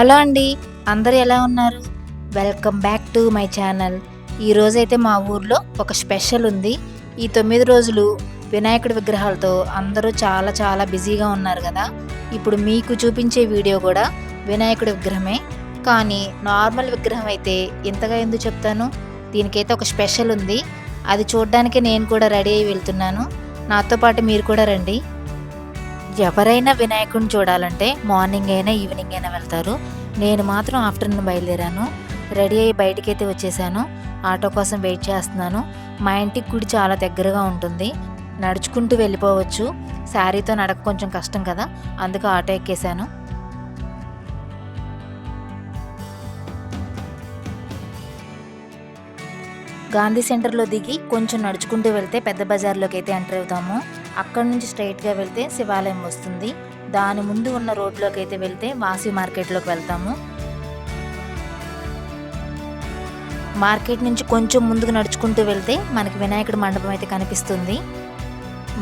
Hello అండి అందరు ఎలా ఉన్నారు? Welcome back to my channel ఈరోజైతే మా ఊర్లో ఒక స్పెషల్ ఉంది. ఈ తొమ్మిది రోజులు వినాయకుడి విగ్రహాలతో అందరూ చాలా చాలా బిజీగా ఉన్నారు కదా. ఇప్పుడు మీకు చూపించే వీడియో కూడా వినాయకుడి విగ్రహమే. కానీ నార్మల్ విగ్రహం అయితే ఇంతగా ఎందుకు చెప్తాను? దీనికైతే ఒక స్పెషల్ ఉంది. అది చూడడానికి నేను కూడా రెడీ అయి వెళ్తున్నాను. నాతో పాటు మీరు కూడా రండి. ఎవరైనా వినాయకుడిని చూడాలంటే మార్నింగ్ అయినా ఈవినింగ్ అయినా వెళ్తారు. నేను మాత్రం ఆఫ్టర్నూన్ బయలుదేరాను. రెడీ అయ్యి బయటకైతే వచ్చేసాను. ఆటో కోసం వెయిట్ చేస్తున్నాను. మా ఇంటికి గుడి చాలా దగ్గరగా ఉంటుంది. నడుచుకుంటూ వెళ్ళిపోవచ్చు. శారీతో నడక కొంచెం కష్టం కదా. అందుకు ఆటో ఎక్కేశాను. గాంధీ సెంటర్లో దిగి కొంచెం నడుచుకుంటూ వెళ్తే పెద్ద బజార్లోకి అయితే ఎంటర్ అవుతాము. అక్కడ నుంచి స్ట్రైట్గా వెళ్తే శివాలయం వస్తుంది. దాని ముందు ఉన్న రోడ్లోకి అయితే వెళ్తే వాసి మార్కెట్లోకి వెళ్తాము. మార్కెట్ నుంచి కొంచెం ముందుకు నడుచుకుంటూ వెళ్తే మనకి వినాయకుడి మండపం అయితే కనిపిస్తుంది.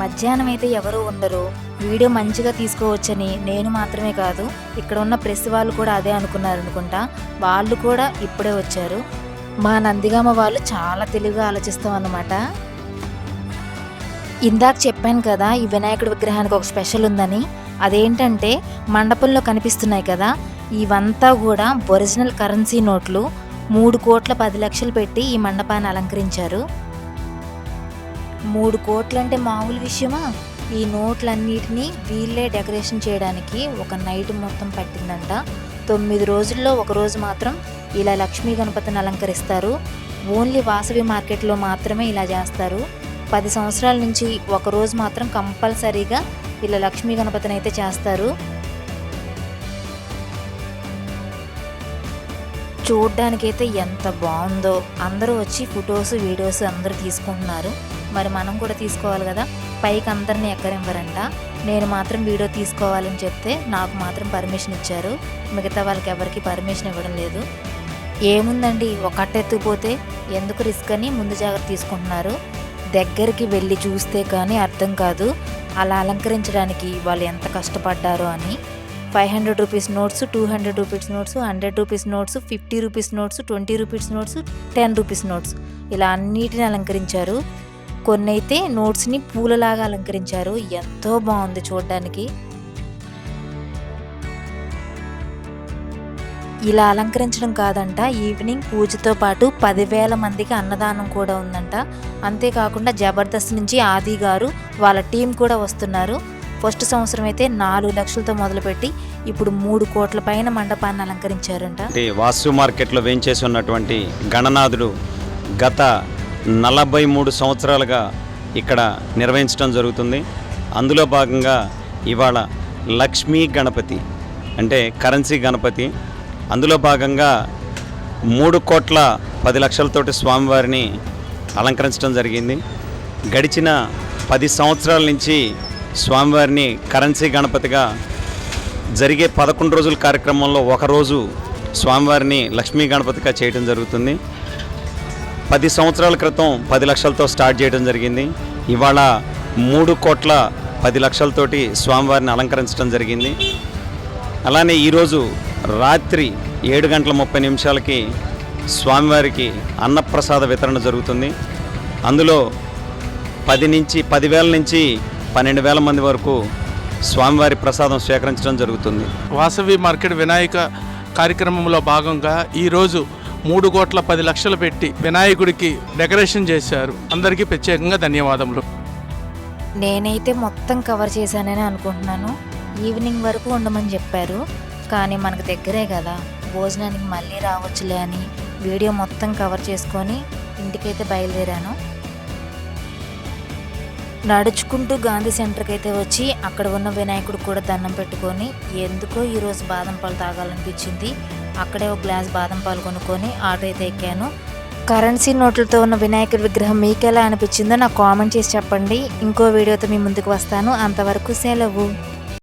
మధ్యాహ్నం అయితే ఎవరు ఉండరు. వీడియో మంచిగా తీసుకోవచ్చని నేను మాత్రమే కాదు ఇక్కడ ఉన్న ప్రెస్ వాళ్ళు కూడా అదే అనుకున్నారు అనుకుంటా వాళ్ళు కూడా ఇప్పుడే వచ్చారు. మా నందిగామ వాళ్ళు చాలా తెలివిగా ఆలోచిస్తాం అన్నమాట. ఇందాక చెప్పాను కదా ఈ వినాయకుడి విగ్రహానికి ఒక స్పెషల్ ఉందని. అదేంటంటే మండపంలో కనిపిస్తున్నాయి కదా ఇవంతా కూడా ఒరిజినల్ కరెన్సీ నోట్లు. మూడు కోట్ల పది లక్షలు పెట్టి ఈ మండపాన్ని అలంకరించారు. మూడు కోట్లంటే మామూలు విషయమా? ఈ నోట్లన్నిటినీ వీళ్ళే డెకరేషన్ చేయడానికి ఒక నైట్ మొత్తం పట్టిందంట. తొమ్మిది రోజుల్లో ఒక రోజు మాత్రం ఇలా లక్ష్మీ గణపతిని అలంకరిస్తారు. ఓన్లీ వాసవి మార్కెట్లో మాత్రమే ఇలా చేస్తారు. పది సంవత్సరాల నుంచి ఒకరోజు మాత్రం కంపల్సరీగా ఇలా లక్ష్మీ గణపతిని అయితే చేస్తారు. చూడ్డానికైతే ఎంత బాగుందో అందరూ వచ్చి ఫొటోస్ వీడియోస్ అందరూ తీసుకుంటున్నారు. మరి మనం కూడా తీసుకోవాలి కదా? పైకి అందరిని ఎక్కరివ్వరంట నేను మాత్రం వీడియో తీసుకోవాలని చెప్తే నాకు మాత్రం పర్మిషన్ ఇచ్చారు. మిగతా వాళ్ళకి ఎవరికి పర్మిషన్ ఇవ్వడం లేదు. ఏముందండి? ఒకటెత్తుపోతే ఎందుకు రిస్క్ అని ముందు జాగ్రత్త తీసుకుంటున్నారు. దగ్గరికి వెళ్ళి చూస్తే కానీ అర్థం కాదు. అలా అలంకరించడానికి వాళ్ళు ఎంత కష్టపడ్డారో అని. Five hundred rupees notes two hundred rupees notes hundred rupees notes fifty rupees notes twenty rupees notes ten rupees notes. ఇలా అన్నిటిని అలంకరించారు. కొన్ని అయితే నోట్స్ని పూలలాగా అలంకరించారు. ఎంతో బాగుంది చూడడానికి. ఇలా అలంకరించడం కాదంట. ఈవినింగ్ పూజతో పాటు పదివేల మందికి అన్నదానం కూడా ఉందంట. అంతేకాకుండా జబర్దస్త్ నుంచి ఆది గారు వాళ్ళ టీం కూడా వస్తున్నారు. ఫస్ట్ సంవత్సరం అయితే నాలుగు లక్షలతో మొదలుపెట్టి ఇప్పుడు మూడు కోట్ల పైన మండపాన్ని అలంకరించారంట. అంటే వాస్తు మార్కెట్లో వేయించేసి ఉన్నటువంటి గణనాథుడు గత నలభై మూడు సంవత్సరాలుగా ఇక్కడ నిర్వహించడం జరుగుతుంది. అందులో భాగంగా ఇవాళ లక్ష్మీ గణపతి అంటే కరెన్సీ గణపతి అందులో భాగంగా మూడు కోట్ల పది లక్షలతోటి స్వామివారిని అలంకరించడం జరిగింది. గడిచిన పది సంవత్సరాల నుంచి స్వామివారిని కరెన్సీ గణపతిగా జరిగే పదకొండు రోజుల కార్యక్రమంలో ఒకరోజు స్వామివారిని లక్ష్మీ గణపతిగా చేయడం జరుగుతుంది. పది సంవత్సరాల క్రితం పది లక్షలతో స్టార్ట్ చేయడం జరిగింది. ఇవాళ మూడు కోట్ల పది లక్షలతోటి స్వామివారిని అలంకరించడం జరిగింది. అలానే ఈరోజు రాత్రి ఏడు గంటల ముప్పై నిమిషాలకి స్వామివారికి అన్నప్రసాద వితరణ జరుగుతుంది. అందులో పది నుంచి పదివేల నుంచి పన్నెండు వేల మంది వరకు స్వామివారి ప్రసాదం స్వీకరించడం జరుగుతుంది. వాసవి మార్కెట్ వినాయక కార్యక్రమంలో భాగంగా ఈరోజు మూడు కోట్ల పది లక్షలు పెట్టి వినాయకుడికి డెకరేషన్ చేశారు. అందరికీ ప్రత్యేకంగా ధన్యవాదములు. నేనైతే మొత్తం కవర్ చేశానని అనుకుంటున్నాను. ఈవినింగ్ వరకు ఉండమని చెప్పారు. కానీ మనకు దగ్గరే కదా. భోజనానికి మళ్ళీ రావచ్చులే అని వీడియో మొత్తం కవర్ చేసుకొని ఇంటికైతే బయలుదేరాను. నడుచుకుంటూ గాంధీ సెంటర్కి అయితే వచ్చి అక్కడ ఉన్న వినాయకుడు కూడా దండం పెట్టుకొని ఎందుకో ఈరోజు బాదం పాలు తాగాలనిపించింది. అక్కడే ఒక గ్లాస్ బాదం పాలు కొనుక్కొని ఆటో అయితే ఎక్కాను. కరెన్సీ నోట్లతో ఉన్న వినాయకుడి విగ్రహం మీకు ఎలా అనిపించిందో నాకు కామెంట్ చేసి చెప్పండి. ఇంకో వీడియోతో మీ ముందుకు వస్తాను. అంతవరకు సెలవు.